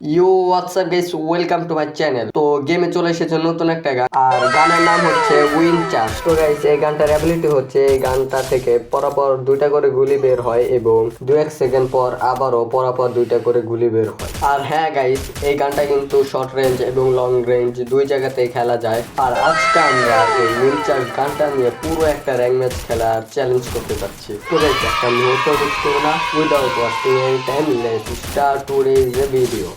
You WhatsApp guys welcome to my channel তো গেমে চলে এসেছে নতুন একটা গান। আর গানের নাম হচ্ছে উইন চার্জ তো গাইস এই গানটার অ্যাবিলিটি হচ্ছে এই গানটা থেকে পরপর দুইটা করে গুলি বের হয় এবং দু এক সেকেন্ড পর আবারও পরপর দুইটা করে গুলি বের হয়। আর হ্যাঁ গাইস এই গানটা কিন্তু শর্ট রেঞ্জ এবং লং রেঞ্জ দুই জায়গাতেই খেলা যায়। আর আজকে আমরা এই উইন চার্জ গানটা নিয়ে পুরো একটা র্যাঙ্ক ম্যাচ খেলার চ্যালেঞ্জ করতে পারছি তো গাইস একটা মুহূর্ত বুঝতে না। Without wasting any time let's start today's video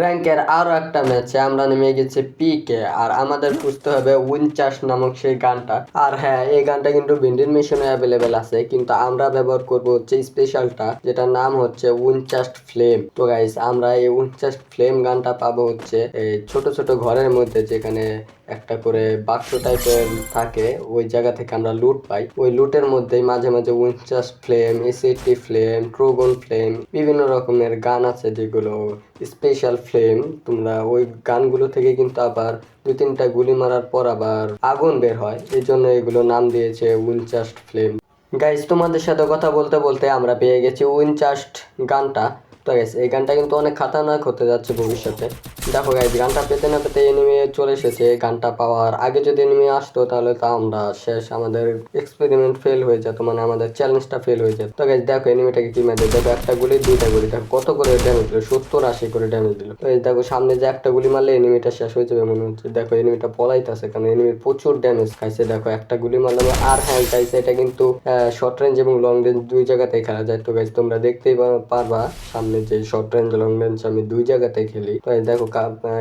র্যাঙ্কের আরও একটা ম্যাচে আমরা নেমে গেছি পিকে, আর আমাদের খুঁজতে হবে উইনচাস নামক সেই গানটা। আর হ্যাঁ এই গানটা কিন্তু বিন্ডিন মেশিনে অ্যাভেলেবেল আছে, কিন্তু আমরা ব্যবহার করব হচ্ছে স্পেশালটা যেটার নাম হচ্ছে উইনচাস্ট ফ্লেম। তো গাইস আমরা এই উইনচাস্ট ফ্লেম গানটা পাবো হচ্ছে এই ছোট ছোট ঘরের মধ্যে, যেখানে একটা করে বাক্স টাইপের থাকে, ওই জায়গা থেকে আমরা লুট পাই। ওই লুটের মধ্যেই মাঝে মাঝে Winchester flame ACT flame Trogon flame বিভিন্ন রকমের গান আছে যেগুলো স্পেশাল ফ্লেম তোমরা ওই গানগুলো থেকে কিন্তু আবার দু তিনটা গুলি মারার পর আবার আগুন বের হয়। এই জন্য এগুলো নাম দিয়েছে উইনচাস্ট ফ্লেম গাইজ তোমাদের সাথে কথা বলতে বলতে আমরা পেয়ে গেছি উইনচাস্ট গানটা। তো গাইজ এই গানটা কিন্তু অনেক খাতারনাক হতে যাচ্ছে ভবিষ্যতে। দেখো গাইজ গানটা পেতে না পেতে এনিমে চলে এসেছে। গানটা পাওয়ার আগে যদি এনিমে আসতো তাহলে তো আমরা শেষ আমাদের এক্সপেরিমেন্ট ফেল হয়ে যেত মানে আমাদের চ্যালেঞ্জটা ফেল হয়ে যেত। তো গাইজ দেখো এনিমেটাকে কি মেরে দেখো একটা গুলি, দুইটা গুলি, দেখো কত করে ড্যামেজ দিল, সত্তর আশি করে ড্যামেজ দিল। তো এই দেখো সামনে যে একটা গুলি মারলে এনিমিটা শেষ হয়ে যাবে মনে হচ্ছে। দেখো এনিমিটা পলাইতেছে কারণ এনিমির প্রচুর ড্যামেজ খাইছে। দেখো একটা গুলি মারলাম আর হ্যাঁ গাইছে এটা কিন্তু শর্ট রেঞ্জ এবং লং রেঞ্জ দুই জায়গাতেই খেলা যায়। তো গাইজ তোমরা দেখতেই পারবা সামনে যে শর্ট রেঞ্জ লং রেঞ্জ আমি দুই জায়গাতেই খেলি। তো দেখো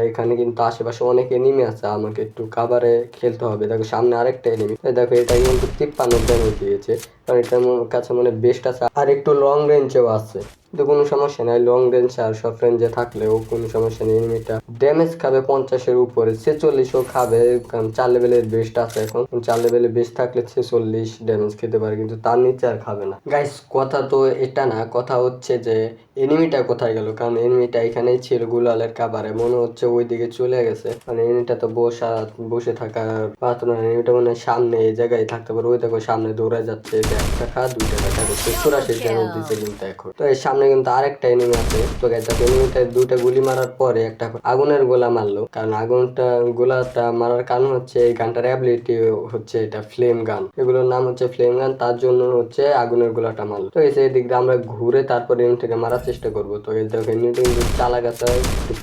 এখানে কিন্তু আশেপাশে অনেক এনিমি আছে, আমাকে একটু কাভারে খেলতে হবে। দেখো, সামনে আরেকটা এনিমি দেখো, এটা কিন্তু তিপ্পান্ন ড্যামেজ দিয়েছে। কারণ এটা কাছে মানে বেস্ট আছে। আর একটু লং রেঞ্জেও আছে। কিন্তু কোনো সমস্যা নাই লং রেঞ্জ আর শর্ট রেঞ্জে থাকলেও কোনো সমস্যা নেই এনিমিটা ড্যামেজ খাবে পঞ্চাশের উপরে ছেচল্লিশও খাবে কারণ চার লেভেলের বেস্ট আছে এখন। চার লেভেলের বেস্ট থাকলে ছেচল্লিশ ড্যামেজ খেতে পারে কিন্তু তার নিচে আর খাবে না। গাইস কথা তো এটা না কথা হচ্ছে যে এনিমিটা কোথায় গেল? কারণ এনিমিটা এখানেই ছিল গুলালের কাবারে মনে হচ্ছে ওইদিকে চলে গেছে। মানে এনিমিটা তো বসা বসে থাকার পাত্র না এনিমিটা মনে হয় সামনে এই জায়গায় থাকতে পারে। ওই দেখো সামনে দৌড়ে যাচ্ছে এটা এক টাকা দুই টাকা দেখো সত্তর ড্যামেজ দিচ্ছে কিন্তু এখন। তো এর সামনে কিন্তু আরেকটা এনিমি আছে। তো দেখো এনিমিটা দুইটা গুলি মারার পরে একটা আগুনের গোলা মারলো। কারণ আগুনটা, গোলাটা মারার কারণ হচ্ছে এই গানটার অ্যাবিলিটি হচ্ছে এটা ফ্লেম গান এগুলোর নাম হচ্ছে ফ্লেম গান তার জন্য হচ্ছে আগুনের গোলাটা মারলো। তো এই দিয়ে আমরা ঘুরে তারপর এনিমিটাকে মারার চেষ্টা করব। তো এই দেখো এনিমিটা কিন্তু চালাক আছে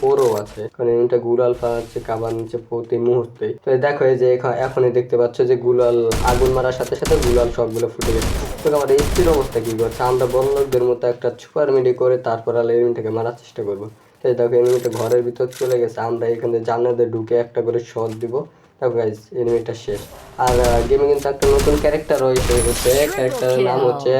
পোরও আছে। কারণ এনিমিটা গুলাল ফাচ্ছে কাবার নিচে প্রতি মুহূর্তে। তো দেখো এই যে এখ- এখনই দেখতে পাচ্ছ যে গুলাল আগুন মারার সাথে সাথে গুলাল সবগুলো ফুটে গেছে। তো আমার এই অবস্থা কি করছে? আমরা বড় লোকদের মতো একটা সুপার মিডি করে তারপর আলো এনিমিটাকে মারার চেষ্টা করব। এই দেখো এনিমিটা ঘরের ভিতর চলে গেছে আমরা এখানে জানাতে ঢুকে একটা করে শট দিব। দেখো গাইস এনিমিটা শেষ। আর গেমে কিন্তু একটা নতুন ক্যারেক্টার রয়েছে হচ্ছে ক্যারেক্টারের নাম হচ্ছে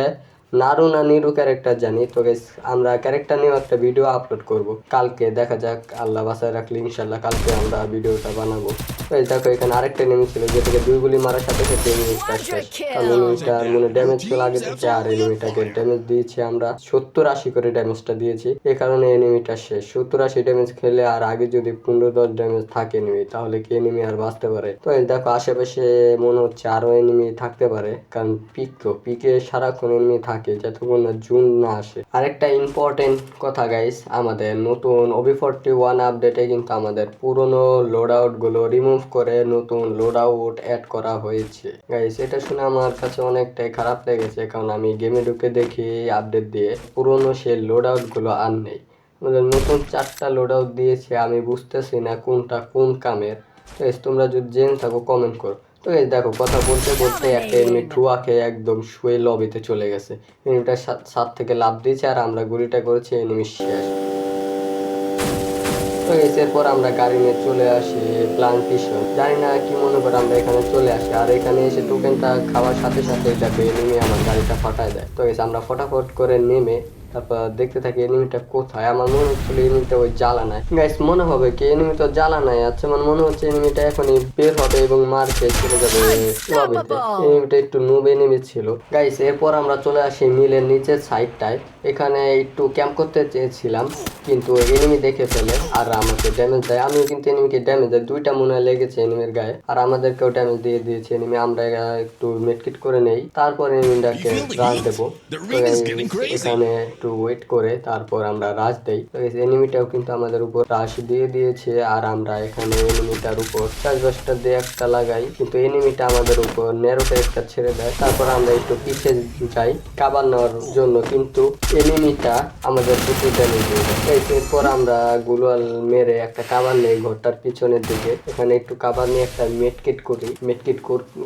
নারু না নিরু ক্যারেক্টার জানি। তো গাইস আমরা ক্যারেক্টার নিয়েও একটা ভিডিও আপলোড করব। কালকে দেখা যাক আল্লাহ বাসায় রাখলে ইনশাল্লাহ কালকে আমরা ভিডিওটা বানাবো। এই দেখো এখানে আরেকটা এনিমি ছিল যেটাকে দুই গুলি মারার সাথে সাথে এনিমিটার মনে ড্যামেজ ছিল আগে থেকে আর এনিমিটাকে ড্যামেজ দিয়েছি আমরা। সত্তর আশি করে ড্যামেজটা দিয়েছি এ কারণে এনিমিটা শেষ। সত্তর আশি ড্যামেজ খেলে আর আগে যদি পনেরো দশ ড্যামেজ থাকে এনিমি তাহলে কি এনিমি আর বাঁচতে পারে? তো এই দেখো আশেপাশে মনে হচ্ছে আরও এনিমি থাকতে পারে কারণ পিক তো। পিকে সারাক্ষণ এনিমি থাকে যতক্ষণ না জুন না আসে। আরেকটা ইম্পর্টেন্ট কথা গাইস আমাদের নতুন ওবি ফোরটি ওয়ান আপডেটে কিন্তু আমাদের পুরনো লোড আউটগুলো রিমুভ করে নতুন লোড আউট অ্যাড করা হয়েছে। গাইস এটা শুনে আমার কাছে অনেকটাই খারাপ লেগেছে, কারণ আমি গেমে ঢুকে দেখি আপডেট দিয়ে পুরনো সেই লোড আউটগুলো আর নেই। নতুন চারটা লোড আউট দিয়েছে, আমি বুঝতেছি না কোনটা কোন কামের। তো তোমরা যদি জেনে থাকো কমেন্ট করো। তো এই দেখো, কথা বলতে বলতে একটা এমনি ঠুয়াকে একদম শুয়ে লবিতে চলে গেছে। এনিমিটা সাত থেকে লাভ দিয়েছে আর আমরা গুলিটা করেছি এনিমি শেষ। তো এরপর আমরা গাড়ি নিয়ে চলে আসি প্লান্টেশন জানি না কি মনে করে আমরা এখানে চলে আসি। আর এখানে এসে টোকেনটা খাওয়ার সাথে সাথে এটা বেয়ে নেমে আমার গাড়িটা ফাটায় দেয়। তো এসে আমরা ফটাফট করে নেমে তারপর দেখতে থাকি এনিমিটা কোথায়? আমার মনে হচ্ছিল এনিমিটা ওই জ্বালানায়। গাইস মনে হবে কি এনিমি তো জ্বালানায় আছে আমার মনে হচ্ছে এনিমিটা এখনই বের হবে এবং মার খেয়ে চলে যাবে। এনিমিটা একটু নুব এনিমি ছিল। গাইস এরপর আমরা চলে আসি মিলের নিচের সাইডটায় এখানে একটু ক্যাম্প করতে চেয়েছিলাম কিন্তু এনিমি দেখে ফেলে আর আমাকে ড্যামেজ দেয়। আমিও কিন্তু এনিমিকে ড্যামেজ দেয়। দুইটা মনে হয় লেগেছে এনিমির গায়ে। আর আমাদেরকেও ড্যামেজ দিয়ে দিয়েছে এনিমি আমরা একটু মেটকিট করে নেই। তারপর এনিমিটাকে রান দেবো। এখানে একটু ওয়েট করে, তারপর আমরা রাজ দেই। তো এনিমিটাও কিন্তু আমাদের উপর রাশ দিয়ে দিয়েছে, আর আমরা এখানে এনিমিটার উপর চাষবাসটা দিয়ে একটা লাগাই। কিন্তু এনিমিটা আমাদের উপর নেরোটা একটা ছেড়ে দেয়। তারপর আমরা একটু পিছিয়ে যাই কাবার নেওয়ার জন্য। কিন্তু এনিমিটা আমাদের প্রচুর ড্যামেজ দিয়ে দেয় এই এরপর আমরা গুলোয়াল মেরে একটা কাবার নেই ঘরটার পিছনের দিকে। এখানে একটু কাবার নিয়ে একটা মেটকিট করি। মেটকিট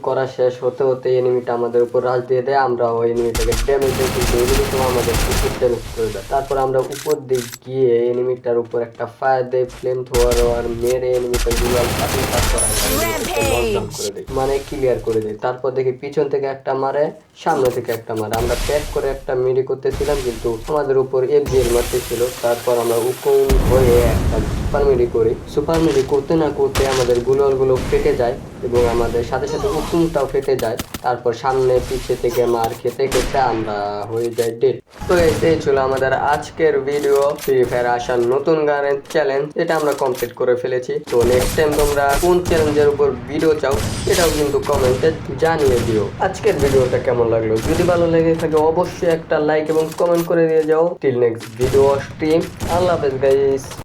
করা শেষ হতে হতে এনিমিটা আমাদের উপর রাজ দিয়ে দেয়। আমরা ওই এনিমিটাকে ড্যামেজ দিই। কিন্তু এনিমিটাও আমাদের প্রচুর ড্যামেজ করে দেয়। তারপর আমরা উপর দিক গিয়ে এনিমিটার উপর একটা ফায়ার দেয় ফ্লেম থ্রোয়ার মেরে এনিমিটার গুলাল তারপর আমরা এনিমিটাকে knockdown করে দিই। মানে ক্লিয়ার করে দেয় তারপর দেখি পিছন থেকে একটা মারে সামনে থেকে একটা মারে। আমরা প্যাক করে একটা মেরি করতেছিলাম কিন্তু আমাদের উপর এফজিএল মারতেছিল। তারপর আমরা উকুন হয়ে একটা সুপার মেরি করি। সুপার মেরি করতে না করতে আমাদের গুলোলগুলো ফেটে যায় এবং আমাদের সাথে সাথে উকুনটাও ফেটে যায়। তারপর সামনে পিছে থেকে মার খেতে খেতে আমরা হয়ে যাই ডেট তো এই ছিল আমাদের আজকের ভিডিও ফ্রি ফায়ার আসার নতুন গানের চ্যালেঞ্জ এটা আমরা কমপ্লিট করে ফেলেছি। তো নেক্সট টাইম তোমরা কোন চ্যালেঞ্জের উপর ভিডিও চাও, এটাও কিন্তু কমেন্টে জানিয়ে দিও। আজকের ভিডিওটা কেমন লাগল? যদি ভালো লেগে থাকে অবশ্যই একটা লাইক এবং কমেন্ট করে দিয়ে যাও। টিল নেক্সট ভিডিও স্ট্রিম আল্লাহ হাফেজ গাইস